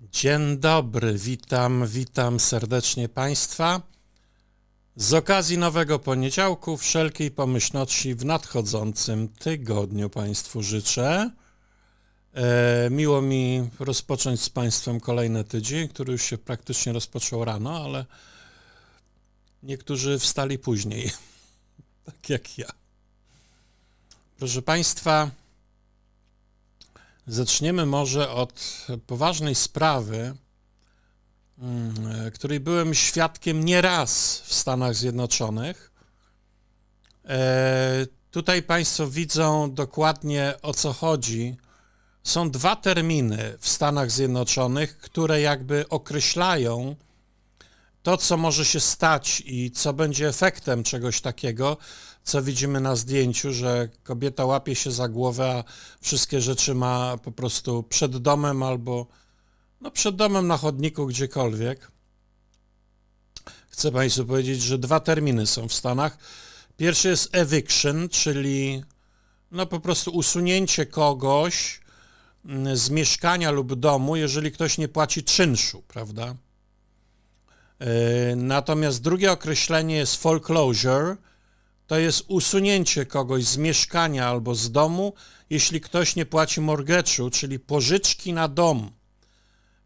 Dzień dobry, witam, witam serdecznie Państwa. Z okazji nowego poniedziałku wszelkiej pomyślności w nadchodzącym tygodniu Państwu życzę. E, miło mi rozpocząć z Państwem kolejny tydzień, który już się praktycznie rozpoczął rano, ale niektórzy wstali później, tak jak ja. Proszę Państwa, Zaczniemy może od poważnej sprawy, mm, której byłem świadkiem nieraz w Stanach Zjednoczonych. E, Tutaj Państwo widzą dokładnie o co chodzi. Są dwa terminy w Stanach Zjednoczonych, które jakby określają to, co może się stać i co będzie efektem czegoś takiego, co widzimy na zdjęciu, że kobieta łapie się za głowę, a wszystkie rzeczy ma po prostu przed domem albo no przed domem na chodniku gdziekolwiek. Chcę Państwu powiedzieć, że dwa terminy są w Stanach. Pierwszy jest eviction, czyli no po prostu usunięcie kogoś mm, z mieszkania lub domu, jeżeli ktoś nie płaci czynszu, prawda? Yy, Natomiast drugie określenie jest foreclosure, to jest usunięcie kogoś z mieszkania albo z domu, jeśli ktoś nie płaci mortgage'u, czyli pożyczki na dom,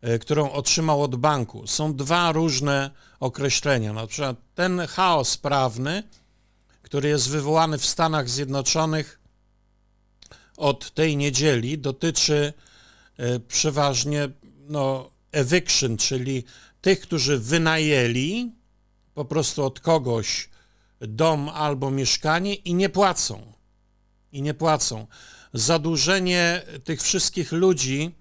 e, którą otrzymał od banku. Są dwa różne określenia. Na przykład ten chaos prawny, który jest wywołany w Stanach Zjednoczonych od tej niedzieli, dotyczy e, przeważnie no, eviction, czyli tych, którzy wynajęli po prostu od kogoś dom albo mieszkanie i nie płacą. I nie płacą. Zadłużenie tych wszystkich ludzi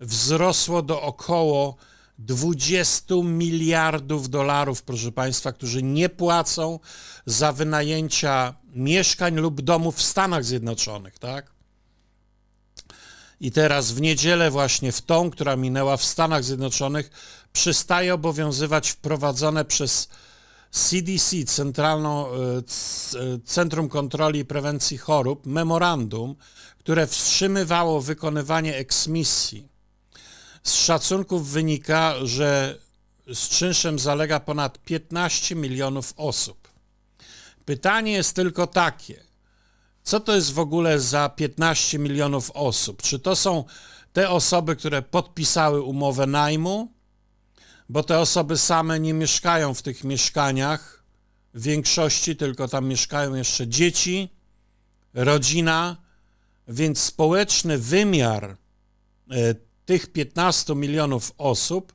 wzrosło do około 20 miliardów dolarów, proszę Państwa, którzy nie płacą za wynajęcia mieszkań lub domów w Stanach Zjednoczonych, tak? I teraz w niedzielę właśnie w tą, która minęła w Stanach Zjednoczonych, przestaje obowiązywać wprowadzone przez CDC, Centralną e, e, Centrum Kontroli i Prewencji Chorób, memorandum, które wstrzymywało wykonywanie eksmisji. Z szacunków wynika, że z czynszem zalega ponad 15 milionów osób. Pytanie jest tylko takie, co to jest w ogóle za 15 milionów osób? Czy to są te osoby, które podpisały umowę najmu, bo te osoby same nie mieszkają w tych mieszkaniach w większości, tylko tam mieszkają jeszcze dzieci, rodzina, więc społeczny wymiar e, tych 15 milionów osób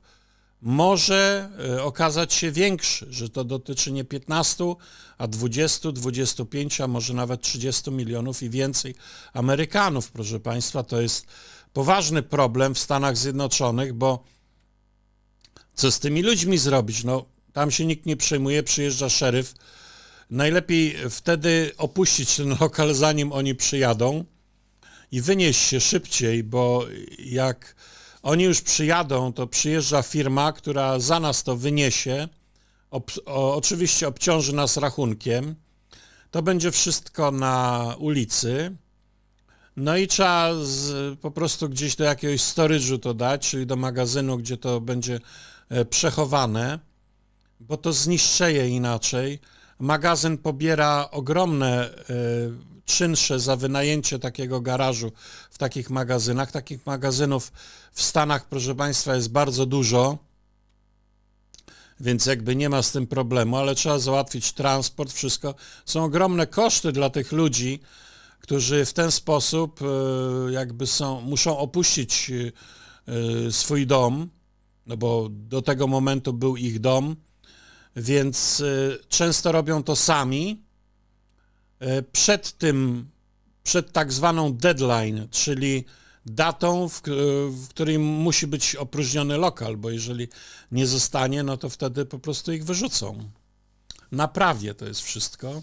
może e, okazać się większy, że to dotyczy nie 15, a 20, 25, a może nawet 30 milionów i więcej Amerykanów, proszę Państwa. To jest poważny problem w Stanach Zjednoczonych, bo co z tymi ludźmi zrobić? No, tam się nikt nie przejmuje, przyjeżdża szeryf. Najlepiej wtedy opuścić ten lokal, zanim oni przyjadą i wynieść się szybciej, bo jak oni już przyjadą, to przyjeżdża firma, która za nas to wyniesie. Ob, o, oczywiście obciąży nas rachunkiem. To będzie wszystko na ulicy. No i trzeba z, po prostu gdzieś do jakiegoś storage'u to dać, czyli do magazynu, gdzie to będzie przechowane, bo to zniszczeje inaczej. Magazyn pobiera ogromne e, czynsze za wynajęcie takiego garażu w takich magazynach. Takich magazynów w Stanach, proszę Państwa, jest bardzo dużo, więc jakby nie ma z tym problemu, ale trzeba załatwić transport, wszystko. Są ogromne koszty dla tych ludzi, którzy w ten sposób e, jakby są, muszą opuścić e, swój dom, no bo do tego momentu był ich dom, więc e, często robią to sami e, przed tym, przed tak zwaną deadline, czyli datą, w, k- w której musi być opróżniony lokal, bo jeżeli nie zostanie, no to wtedy po prostu ich wyrzucą. Na prawie to jest wszystko.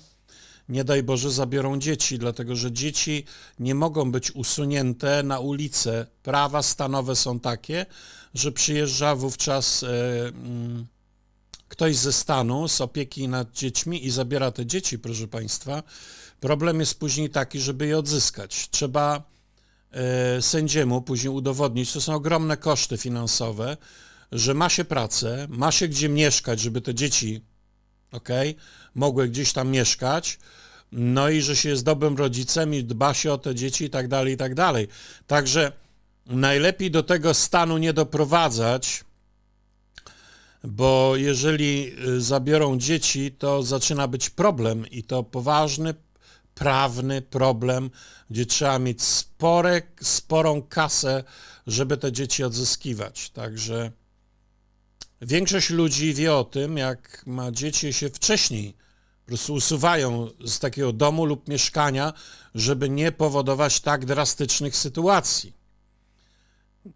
Nie daj Boże, zabiorą dzieci, dlatego że dzieci nie mogą być usunięte na ulicę. Prawa stanowe są takie, że przyjeżdża wówczas e, mm, ktoś ze stanu z opieki nad dziećmi i zabiera te dzieci, proszę Państwa. Problem jest później taki, żeby je odzyskać. Trzeba e, sędziemu później udowodnić, to są ogromne koszty finansowe, że ma się pracę, ma się gdzie mieszkać, żeby te dzieci, ok, mogły gdzieś tam mieszkać, no i że się jest dobrym rodzicem i dba się o te dzieci i tak dalej, i tak dalej. Także najlepiej do tego stanu nie doprowadzać, bo jeżeli y, zabiorą dzieci, to zaczyna być problem i to poważny, prawny problem, gdzie trzeba mieć spore, sporą kasę, żeby te dzieci odzyskiwać. Także większość ludzi wie o tym, jak ma dzieci się wcześniej po prostu usuwają z takiego domu lub mieszkania, żeby nie powodować tak drastycznych sytuacji.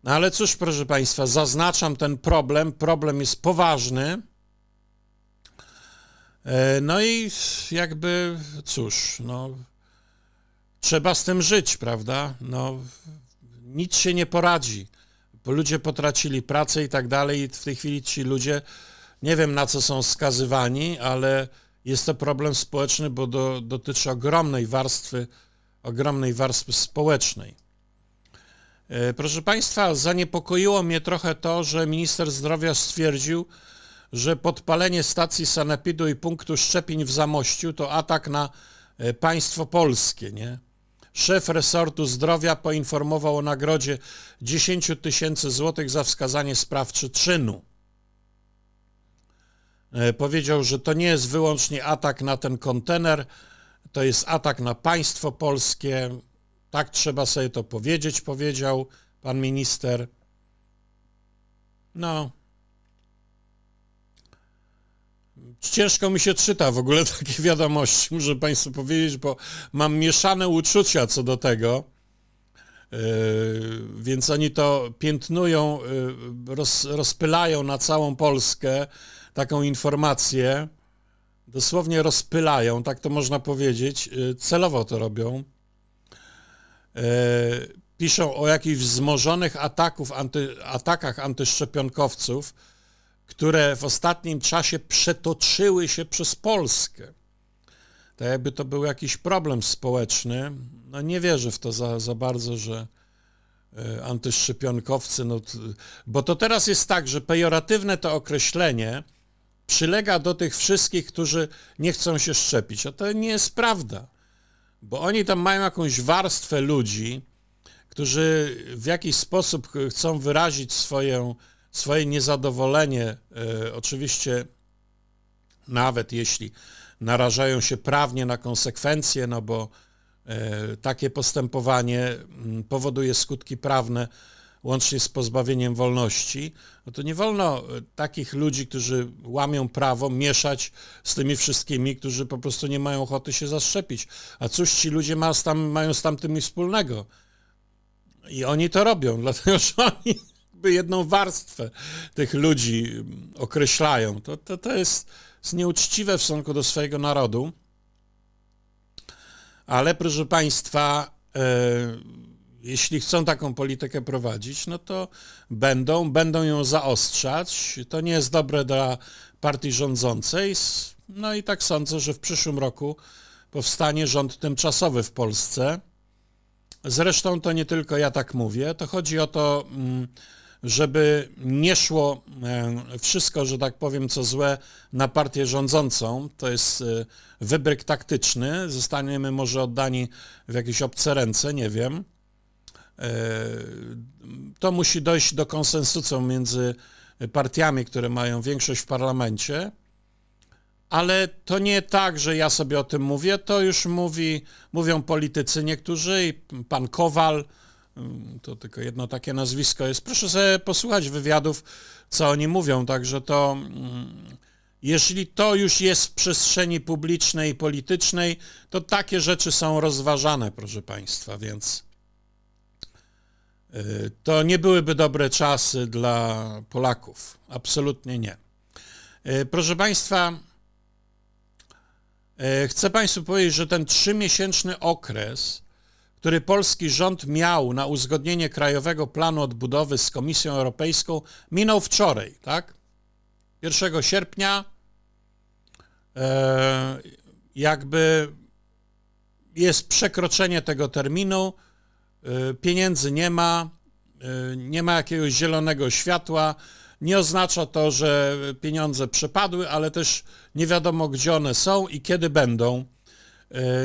No ale cóż, proszę Państwa, zaznaczam ten problem. Problem jest poważny. E, no i jakby, cóż, no, trzeba z tym żyć, prawda? No, nic się nie poradzi, ludzie potracili pracę i tak dalej. I w tej chwili ci ludzie, nie wiem na co są skazywani, ale jest to problem społeczny, bo do, dotyczy ogromnej warstwy, ogromnej warstwy społecznej. E, proszę Państwa, zaniepokoiło mnie trochę to, że minister zdrowia stwierdził, że podpalenie stacji sanepidu i punktu szczepień w Zamościu to atak na e, państwo polskie, nie? Szef resortu zdrowia poinformował o nagrodzie 10 tysięcy złotych za wskazanie sprawczy czynu. E, powiedział, że to nie jest wyłącznie atak na ten kontener, to jest atak na państwo polskie. Tak trzeba sobie to powiedzieć, powiedział pan minister. No. Ciężko mi się czyta w ogóle takie wiadomości, muszę Państwu powiedzieć, bo mam mieszane uczucia co do tego. Yy, więc oni to piętnują, yy, roz, rozpylają na całą Polskę taką informację, dosłownie rozpylają, tak to można powiedzieć, yy, celowo to robią. Piszą o jakichś wzmożonych ataków, anty, atakach antyszczepionkowców, które w ostatnim czasie przetoczyły się przez Polskę. Tak jakby to był jakiś problem społeczny. No nie wierzę w to za, za bardzo, że e, antyszczepionkowcy, no, bo to teraz jest tak, że pejoratywne to określenie przylega do tych wszystkich, którzy nie chcą się szczepić, a to nie jest prawda, bo oni tam mają jakąś warstwę ludzi, którzy w jakiś sposób chcą wyrazić swoją swoje niezadowolenie, e, oczywiście nawet jeśli narażają się prawnie na konsekwencje, no bo e, takie postępowanie mm, powoduje skutki prawne łącznie z pozbawieniem wolności, no to nie wolno e, takich ludzi, którzy łamią prawo, mieszać z tymi wszystkimi, którzy po prostu nie mają ochoty się zaszczepić. A cóż ci ludzie ma z tam, mają z tamtymi wspólnego? I oni to robią, dlatego że oni jakby jedną warstwę tych ludzi określają. To, to, to jest, jest nieuczciwe w stosunku do swojego narodu. Ale proszę Państwa, e, jeśli chcą taką politykę prowadzić, no to będą, będą ją zaostrzać. To nie jest dobre dla partii rządzącej. No i tak sądzę, że w przyszłym roku powstanie rząd tymczasowy w Polsce. Zresztą to nie tylko ja tak mówię, to chodzi o to, mm, żeby nie szło e, wszystko, że tak powiem, co złe na partię rządzącą. To jest e, wybryk taktyczny. Zostaniemy może oddani w jakieś obce ręce, nie wiem. E, to musi dojść do konsensusu między partiami, które mają większość w parlamencie. Ale to nie tak, że ja sobie o tym mówię, to już mówi, mówią politycy niektórzy i pan Kowal, to tylko jedno takie nazwisko jest. Proszę sobie posłuchać wywiadów, co oni mówią, także to mm, jeśli to już jest w przestrzeni publicznej i politycznej, to takie rzeczy są rozważane, proszę Państwa, więc y, to nie byłyby dobre czasy dla Polaków. Absolutnie nie. Y, proszę Państwa, y, chcę Państwu powiedzieć, że ten trzymiesięczny okres który polski rząd miał na uzgodnienie Krajowego Planu Odbudowy z Komisją Europejską, minął wczoraj, tak? 1 sierpnia e, jakby jest przekroczenie tego terminu, y, pieniędzy nie ma, y, nie ma jakiegoś zielonego światła. Nie oznacza to, że pieniądze przepadły, ale też nie wiadomo, gdzie one są i kiedy będą.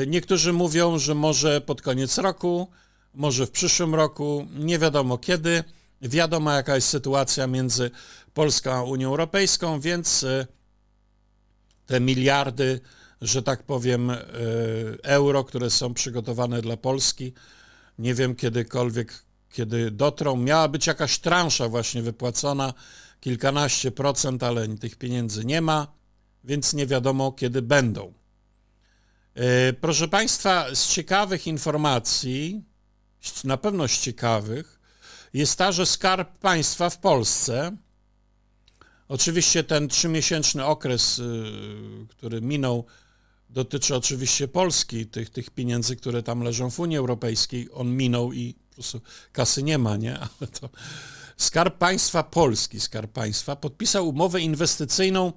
Y, Niektórzy mówią, że może pod koniec roku, może w przyszłym roku, nie wiadomo kiedy. Wiadomo, jaka jest sytuacja między Polską a Unią Europejską, więc y, te miliardy, że tak powiem, y, euro, które są przygotowane dla Polski, nie wiem kiedykolwiek, kiedy dotrą. Miała być jakaś transza właśnie wypłacona, kilkanaście procent, ale tych pieniędzy nie ma, więc nie wiadomo, kiedy będą. Y, Proszę Państwa, z ciekawych informacji, na pewno z ciekawych, jest ta, że Skarb Państwa w Polsce, oczywiście ten trzymiesięczny okres, y, który minął, dotyczy oczywiście Polski, tych, tych pieniędzy, które tam leżą w Unii Europejskiej, on minął i po prostu kasy nie ma, nie? Ale to Skarb Państwa Polski, Skarb Państwa podpisał umowę inwestycyjną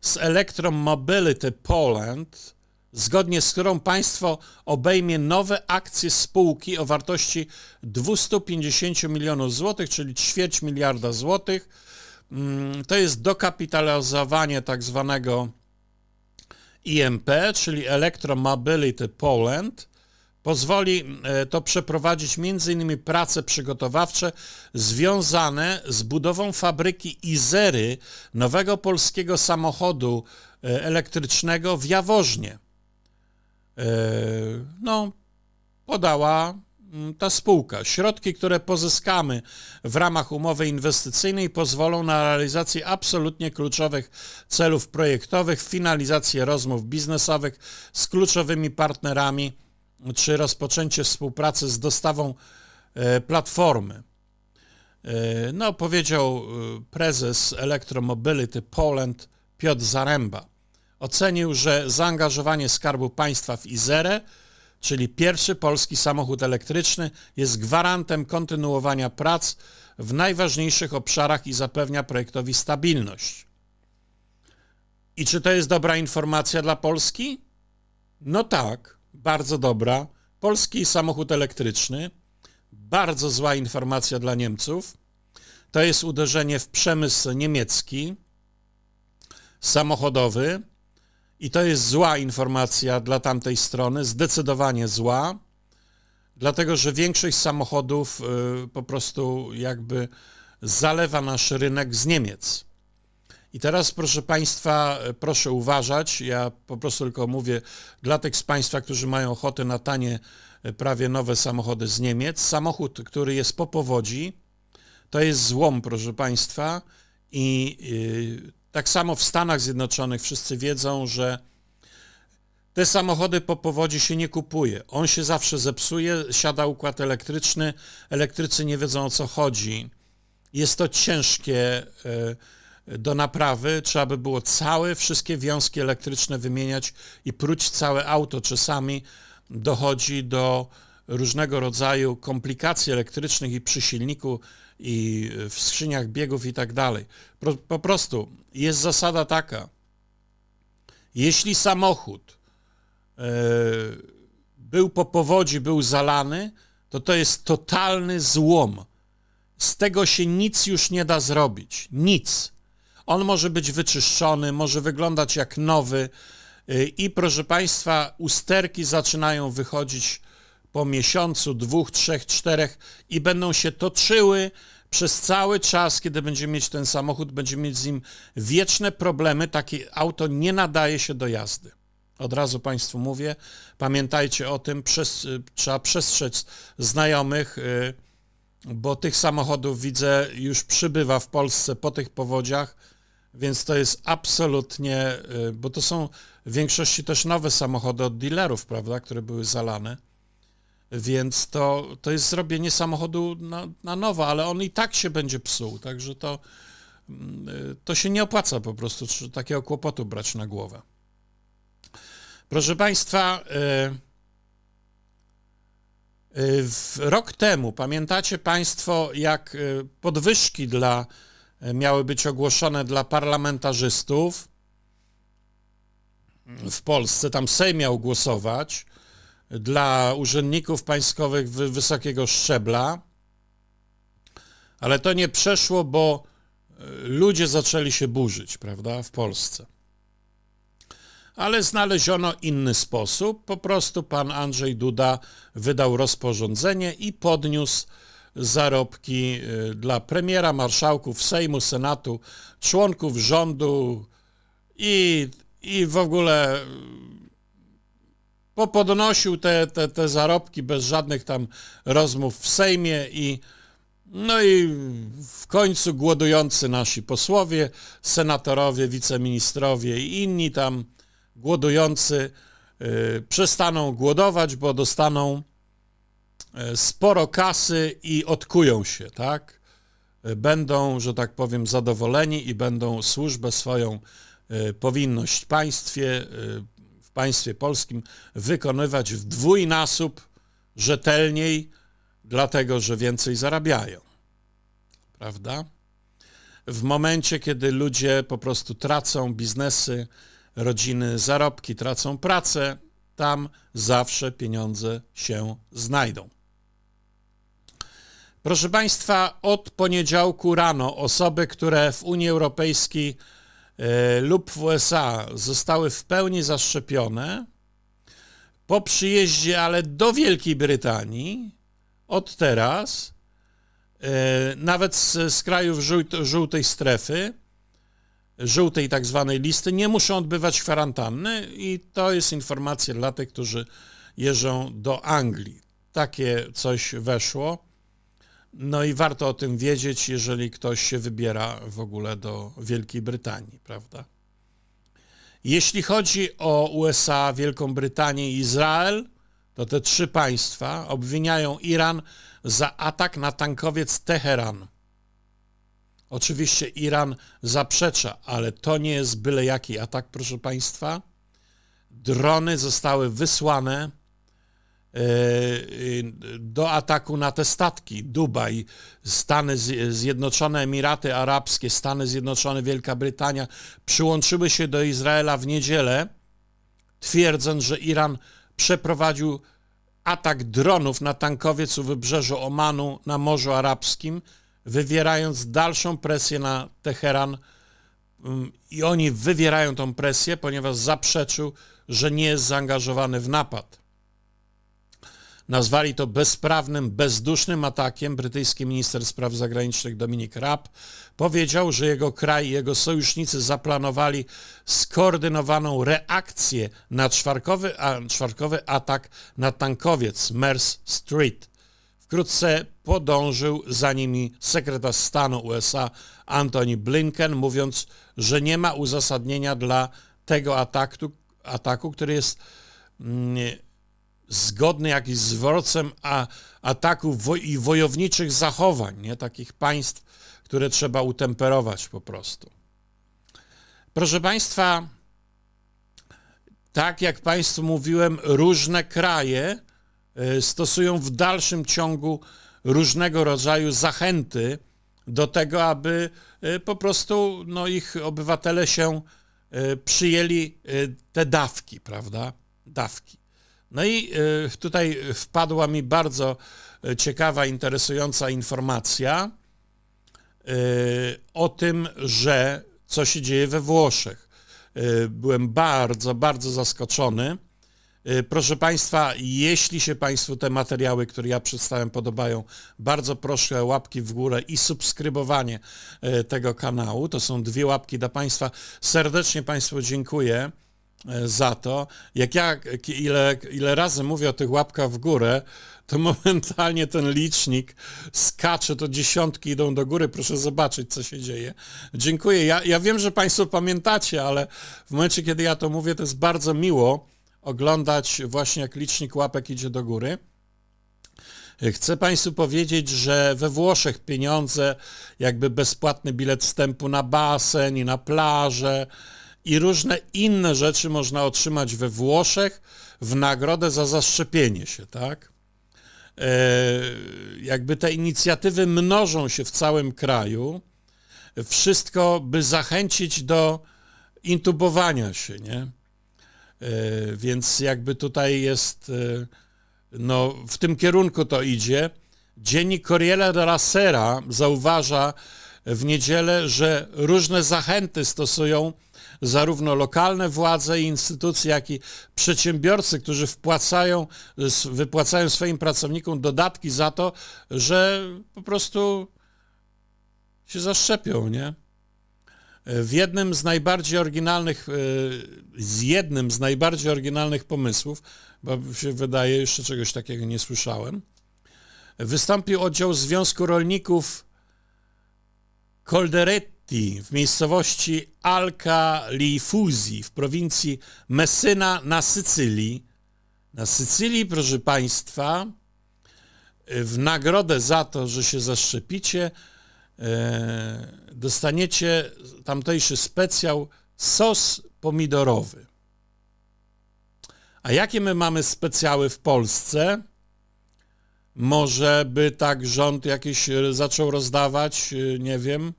z Electromobility Poland, zgodnie z którą państwo obejmie nowe akcje spółki o wartości 250 milionów złotych, czyli ćwierć miliarda złotych. Mm, To jest dokapitalizowanie tak zwanego IMP, czyli Electromobility Poland. Pozwoli e, to przeprowadzić m.in. prace przygotowawcze związane z budową fabryki Izery, nowego polskiego samochodu e, elektrycznego w Jaworznie. E, No, podała mm, ta spółka. Środki, które pozyskamy w ramach umowy inwestycyjnej pozwolą na realizację absolutnie kluczowych celów projektowych, finalizację rozmów biznesowych z kluczowymi partnerami czy rozpoczęcie współpracy z dostawą e, platformy. E, No, powiedział prezes Electromobility Poland Piotr Zaręba. Ocenił, że zaangażowanie Skarbu Państwa w Izerę, czyli pierwszy polski samochód elektryczny, jest gwarantem kontynuowania prac w najważniejszych obszarach i zapewnia projektowi stabilność. I czy to jest dobra informacja dla Polski? No tak, bardzo dobra. Polski samochód elektryczny, bardzo zła informacja dla Niemców. To jest uderzenie w przemysł niemiecki, samochodowy. I to jest zła informacja dla tamtej strony, zdecydowanie zła, dlatego że większość samochodów y, po prostu jakby zalewa nasz rynek z Niemiec. I teraz, proszę Państwa, y, proszę uważać, ja po prostu tylko mówię dla tych z Państwa, którzy mają ochotę na tanie, y, prawie nowe samochody z Niemiec. Samochód, który jest po powodzi, to jest złom, proszę Państwa, i tak samo w Stanach Zjednoczonych wszyscy wiedzą, że te samochody po powodzi się nie kupuje. On się zawsze zepsuje, siada układ elektryczny, elektrycy nie wiedzą o co chodzi. Jest to ciężkie e, do naprawy, trzeba by było całe, wszystkie wiązki elektryczne wymieniać i próć całe auto. Czasami dochodzi do różnego rodzaju komplikacji elektrycznych i przy silniku, i w skrzyniach biegów i tak dalej. Po, po prostu jest zasada taka, jeśli samochód e, był po powodzi, był zalany, to to jest totalny złom. Z tego się nic już nie da zrobić. Nic. On może być wyczyszczony, może wyglądać jak nowy y, i proszę Państwa, usterki zaczynają wychodzić po miesiącu, dwóch, trzech, czterech i będą się toczyły przez cały czas, kiedy będziemy mieć ten samochód, będziemy mieć z nim wieczne problemy. Takie auto nie nadaje się do jazdy. Od razu Państwu mówię, pamiętajcie o tym, przez, y, trzeba przestrzec znajomych, y, bo tych samochodów widzę już przybywa w Polsce po tych powodziach, więc to jest absolutnie, y, bo to są w większości też nowe samochody od dealerów, prawda, które były zalane. Więc to, to jest zrobienie samochodu na, na nowo, ale on i tak się będzie psuł, także to, mm, to się nie opłaca po prostu takiego kłopotu brać na głowę. Proszę Państwa, y, w rok temu, pamiętacie Państwo, jak y, podwyżki dla, miały być ogłoszone dla parlamentarzystów w Polsce, tam Sejm miał głosować, dla urzędników państwowych wy- wysokiego szczebla, ale to nie przeszło, bo e, ludzie zaczęli się burzyć, prawda, w Polsce. Ale znaleziono inny sposób. Po prostu pan Andrzej Duda wydał rozporządzenie i podniósł zarobki y, dla premiera, marszałków Sejmu, Senatu, członków rządu i, i w ogóle popodnosił te, te, te zarobki bez żadnych tam rozmów w Sejmie i no i w końcu głodujący nasi posłowie, senatorowie, wiceministrowie i inni tam głodujący y, przestaną głodować, bo dostaną y, sporo kasy i odkują się, tak? Y, Będą, że tak powiem, zadowoleni i będą służbę swoją, y, powinność państwie, państwie polskim wykonywać w dwójnasób rzetelniej, dlatego że więcej zarabiają. Prawda? W momencie, kiedy ludzie po prostu tracą biznesy, rodziny, zarobki, tracą pracę, tam zawsze pieniądze się znajdą. Proszę Państwa, od poniedziałku rano osoby, które w Unii Europejskiej lub w USA zostały w pełni zaszczepione, po przyjeździe, ale do Wielkiej Brytanii, od teraz, e, nawet z, z krajów żółt, żółtej strefy, żółtej tak zwanej listy, nie muszą odbywać kwarantanny i to jest informacja dla tych, którzy jeżdżą do Anglii. Takie coś weszło. No i warto o tym wiedzieć, jeżeli ktoś się wybiera w ogóle do Wielkiej Brytanii, prawda? Jeśli chodzi o USA, Wielką Brytanię i Izrael, to te trzy państwa obwiniają Iran za atak na tankowiec Teheran. Oczywiście Iran zaprzecza, ale to nie jest byle jaki atak, proszę Państwa. Drony zostały wysłane do ataku na te statki. Dubaj, Stany Zjednoczone, Emiraty Arabskie, Stany Zjednoczone, Wielka Brytania przyłączyły się do Izraela w niedzielę, twierdząc, że Iran przeprowadził atak dronów na tankowiec u wybrzeżu Omanu na Morzu Arabskim, wywierając dalszą presję na Teheran. Ym, I oni wywierają tą presję, ponieważ zaprzeczył, że nie jest zaangażowany w napad. Nazwali to bezprawnym, bezdusznym atakiem. Brytyjski minister spraw zagranicznych Dominik Raab powiedział, że jego kraj i jego sojusznicy zaplanowali skoordynowaną reakcję na czwarkowy, a, czwartkowy atak na tankowiec Mers Street. Wkrótce podążył za nimi sekretarz stanu USA Antony Blinken, mówiąc, że nie ma uzasadnienia dla tego ataku, ataku który jest mm, zgodny jakiś z wzorcem a, ataków i wojowniczych zachowań, nie? takich państw, które trzeba utemperować po prostu. Proszę Państwa, tak jak Państwu mówiłem, różne kraje y, stosują w dalszym ciągu różnego rodzaju zachęty do tego, aby y, po prostu no, ich obywatele się y, przyjęli te dawki, prawda? Dawki. No i tutaj wpadła mi bardzo ciekawa, interesująca informacja o tym, że co się dzieje we Włoszech. Byłem bardzo, bardzo zaskoczony. Proszę Państwa, jeśli się Państwu te materiały, które ja przedstawiam, podobają, bardzo proszę o łapki w górę i subskrybowanie tego kanału. To są dwie łapki dla Państwa. Serdecznie Państwu dziękuję za to. Jak ja ile, ile razy mówię o tych łapkach w górę, to momentalnie ten licznik skacze, to dziesiątki idą do góry. Proszę zobaczyć, co się dzieje. Dziękuję. Ja, ja wiem, że Państwo pamiętacie, ale w momencie, kiedy ja to mówię, to jest bardzo miło oglądać właśnie, jak licznik łapek idzie do góry. Chcę Państwu powiedzieć, że we Włoszech pieniądze, jakby bezpłatny bilet wstępu na basen i na plażę, i różne inne rzeczy można otrzymać we Włoszech w nagrodę za zaszczepienie się, tak? E, jakby te inicjatywy mnożą się w całym kraju. Wszystko, by zachęcić do intubowania się, nie? E, Więc jakby tutaj jest, e, no w tym kierunku to idzie. Dziennik Corriere della Sera zauważa w niedzielę, że różne zachęty stosują zarówno lokalne władze i instytucje, jak i przedsiębiorcy, którzy wpłacają, wypłacają swoim pracownikom dodatki za to, że po prostu się zaszczepią, nie? W jednym z najbardziej oryginalnych, e, z jednym z najbardziej oryginalnych pomysłów, bo się wydaje, jeszcze czegoś takiego nie słyszałem, wystąpił oddział Związku Rolników W miejscowości Alca Lifusi w prowincji Messyna na Sycylii. Na Sycylii, proszę Państwa, w nagrodę za to, że się zaszczepicie, e, dostaniecie tamtejszy specjał sos pomidorowy. A jakie my mamy specjały w Polsce? Może by tak rząd jakiś zaczął rozdawać, e, nie wiem,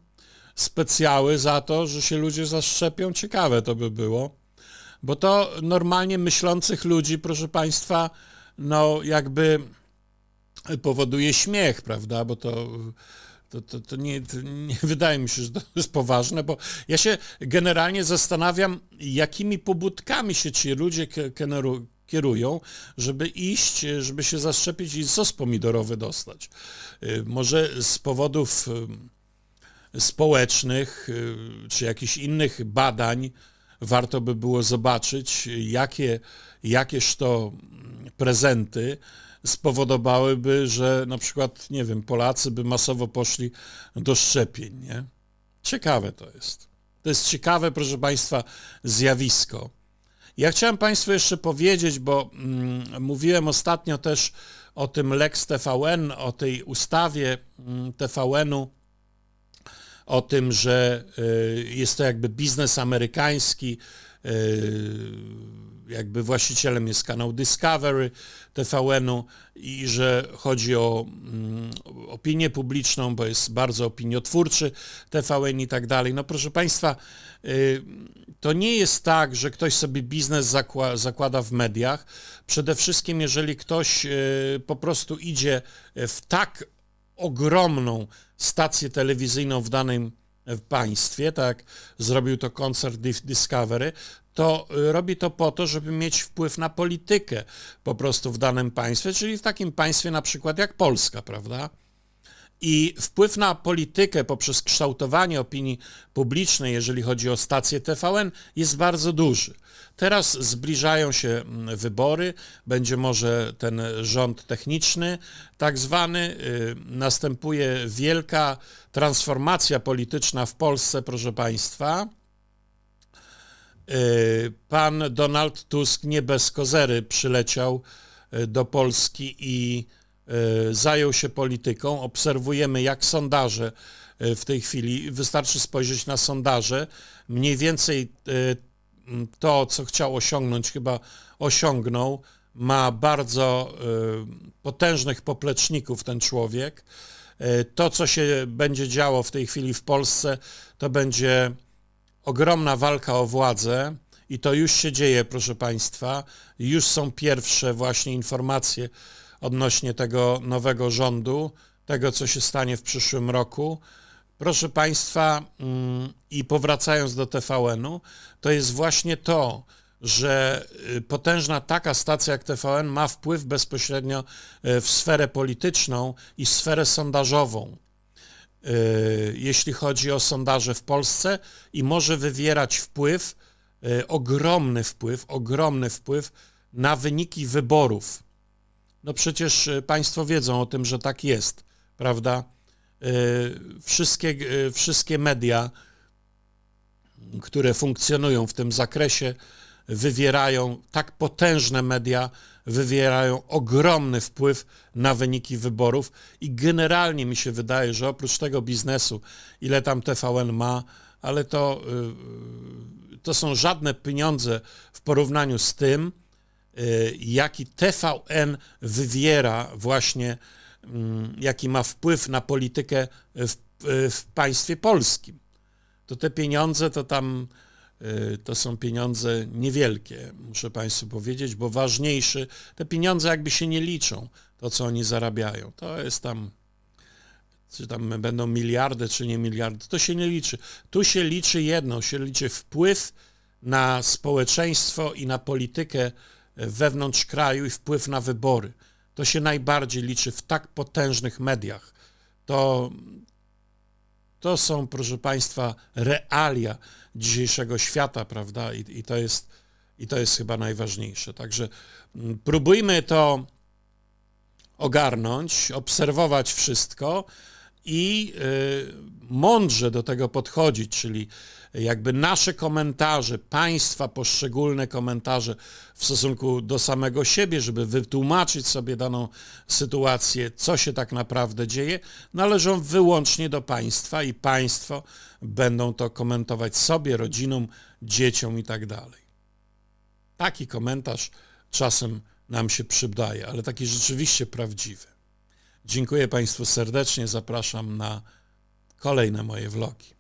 specjały za to, że się ludzie zaszczepią? Ciekawe to by było. Bo to normalnie myślących ludzi, proszę Państwa, no jakby powoduje śmiech, prawda? Bo to, to, to, to, nie, to nie wydaje mi się, że to jest poważne, bo ja się generalnie zastanawiam, jakimi pobudkami się ci ludzie kierują, żeby iść, żeby się zaszczepić i sos pomidorowy dostać. Y, Może z powodów y, społecznych y, czy jakichś innych badań warto by było zobaczyć, jakie, jakież to mm, prezenty spowodowałyby, że na przykład, nie wiem, Polacy by masowo poszli do szczepień, nie? Ciekawe to jest. To jest ciekawe, proszę Państwa, zjawisko. Ja chciałem Państwu jeszcze powiedzieć, bo mm, mówiłem ostatnio też o tym Lex TVN, o tej ustawie mm, TVN-u, o tym, że y, jest to jakby biznes amerykański, y, jakby właścicielem jest kanał Discovery TVN-u i że chodzi o mm, opinię publiczną, bo jest bardzo opiniotwórczy TVN i tak dalej. No proszę Państwa, y, to nie jest tak, że ktoś sobie biznes zakła- zakłada w mediach. Przede wszystkim, jeżeli ktoś po prostu idzie w tak ogromną stację telewizyjną w danym e, państwie, tak zrobił to koncert Dis- Discovery, to y, robi to po to, żeby mieć wpływ na politykę po prostu w danym państwie, czyli w takim państwie na przykład jak Polska, prawda? I wpływ na politykę poprzez kształtowanie opinii publicznej, jeżeli chodzi o stację TVN, jest bardzo duży. Teraz zbliżają się mm, wybory, będzie może ten rząd techniczny, tak zwany. y, Następuje wielka transformacja polityczna w Polsce, proszę Państwa. Y, Pan Donald Tusk nie bez kozery przyleciał y, do Polski i zajął się polityką. Obserwujemy, jak sondaże y, w tej chwili, wystarczy spojrzeć na sondaże, mniej więcej m, to, co chciał osiągnąć, chyba osiągnął. Ma bardzo potężnych popleczników ten człowiek. To, co się będzie działo w tej chwili w Polsce, to będzie ogromna walka o władzę i to już się dzieje, proszę Państwa. Już są pierwsze właśnie informacje odnośnie tego nowego rządu, tego, co się stanie w przyszłym roku. Proszę Państwa, mm, i powracając do TVN-u, to jest właśnie to, że y, potężna taka stacja jak TVN ma wpływ bezpośrednio y, w sferę polityczną i sferę sondażową y, jeśli chodzi o sondaże w Polsce i może wywierać wpływ, ogromny wpływ, ogromny wpływ na wyniki wyborów. No przecież y, Państwo wiedzą o tym, że tak jest, prawda? Y, Wszystkie, y, wszystkie media, które funkcjonują w tym zakresie, wywierają, tak potężne media wywierają ogromny wpływ na wyniki wyborów i generalnie mi się wydaje, że oprócz tego biznesu, ile tam TVN ma, ale to, to są żadne pieniądze w porównaniu z tym, jaki TVN wywiera właśnie, mm, jaki ma wpływ na politykę w, w państwie polskim to te pieniądze to tam y, to są pieniądze niewielkie, muszę Państwu powiedzieć, bo ważniejszy, te pieniądze jakby się nie liczą, to co oni zarabiają. To jest tam, czy tam będą miliardy, czy nie miliardy, to się nie liczy. Tu się liczy jedno, się liczy wpływ na społeczeństwo i na politykę wewnątrz kraju i wpływ na wybory. To się najbardziej liczy w tak potężnych mediach. To, to są, proszę Państwa, realia dzisiejszego świata, prawda? I, i, to, jest, I to jest chyba najważniejsze. Także mm, próbujmy to ogarnąć, obserwować wszystko i y, mądrze do tego podchodzić, czyli jakby nasze komentarze, państwa poszczególne komentarze w stosunku do samego siebie, żeby wytłumaczyć sobie daną sytuację, co się tak naprawdę dzieje, należą wyłącznie do państwa i państwo będą to komentować sobie, rodzinom, dzieciom i tak dalej. Taki komentarz czasem nam się przydaje, ale taki rzeczywiście prawdziwy. Dziękuję Państwu serdecznie, zapraszam na kolejne moje vlogi.